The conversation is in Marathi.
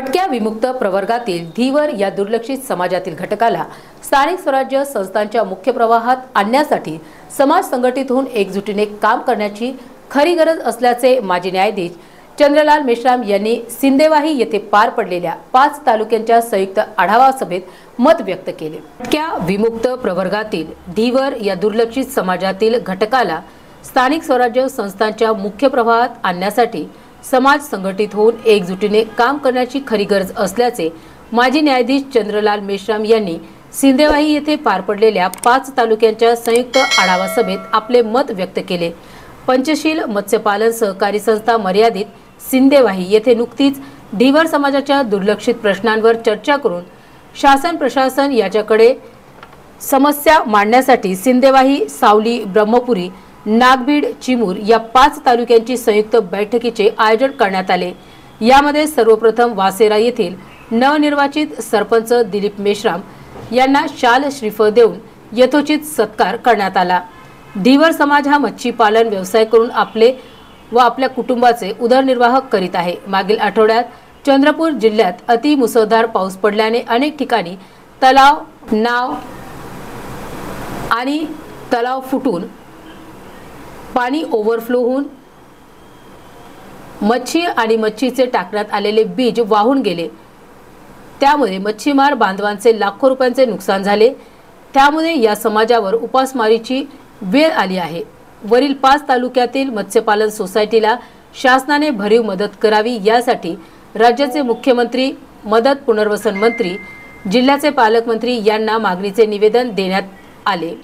भटक्या विमुक्त प्रवर्गातील धीवर या दुर्लक्षित समाजातील घटकाला स्थानिक स्वराज्य संस्थांच्या मुख्य प्रवाहात आणण्यासाठी समाज संघटित होऊन एकजुटीने काम करण्याची खरी गरज असल्याचे माजी न्यायाधीश चंद्रलाल मेश्राम यांनी सिंदेवाही येथे पार पडलेल्या पाच तालुक्यांच्या संयुक्त आढावा सभेत मत व्यक्त केले. भटक्या विमुक्त प्रवर्गातील धीवर या दुर्लक्षित समाजातील घटकाला स्थानिक स्वराज्य संस्थांच्या मुख्य प्रवाहात आणण्यासाठी समाज संघटित होऊन एकजुटीने काम करण्याची खरी गरज असल्याचे माजी न्यायाधीश चंद्रलाल मेश्राम यांनी सिंदेवाही येथे पार पडलेल्या पाच तालुक्यांच्या संयुक्त आढावा सभेत आपले मत व्यक्त केले. पंचशील मत्स्यपालन सहकारी संस्था मर्यादित सिंदेवाही येथे नुकतीच ढिवर समाजाच्या दुर्लक्षित प्रश्नांवर चर्चा करून शासन प्रशासन याच्याकडे समस्या मांडण्यासाठी सिंदेवाही सावली ब्रह्मपुरी नागबीड चिमूर या पाच तालुक्यांची संयुक्त बैठकीचे आयोजन करण्यात आले. यामध्ये सर्वप्रथम वासेरा येथील नवनिर्वाचित सरपंच दिलीप मेश्राम यांना शाल श्रीफळ देऊन यथोचित सत्कार करण्यात आला. धीवर समाज हा मच्छीपालन व्यवसाय करून आपले व आपल्या कुटुंबाचे उदरनिर्वाह करीत आहे. मागील आठवड्यात चंद्रपूर जिल्ह्यात अति मुसळधार पाऊस पडल्याने अनेक ठिकाणी तलाव नाव आणि तलाव फुटून पाणी ओव्हरफ्लो होऊन मच्छी आणि मच्छीचे टाकण्यात आलेले बीज वाहून गेले. त्यामुळे मच्छीमार बांधवांचे लाखो रुपयांचे नुकसान झाले. त्यामुळे या समाजावर उपासमारीची वेळ आली आहे. वरील पाच तालुक्यातील मत्स्यपालन सोसायटीला शासनाने भरीव मदत करावी यासाठी राज्याचे मुख्यमंत्री मदत पुनर्वसन मंत्री जिल्ह्याचे पालकमंत्री यांना मागणीचे निवेदन देण्यात आले.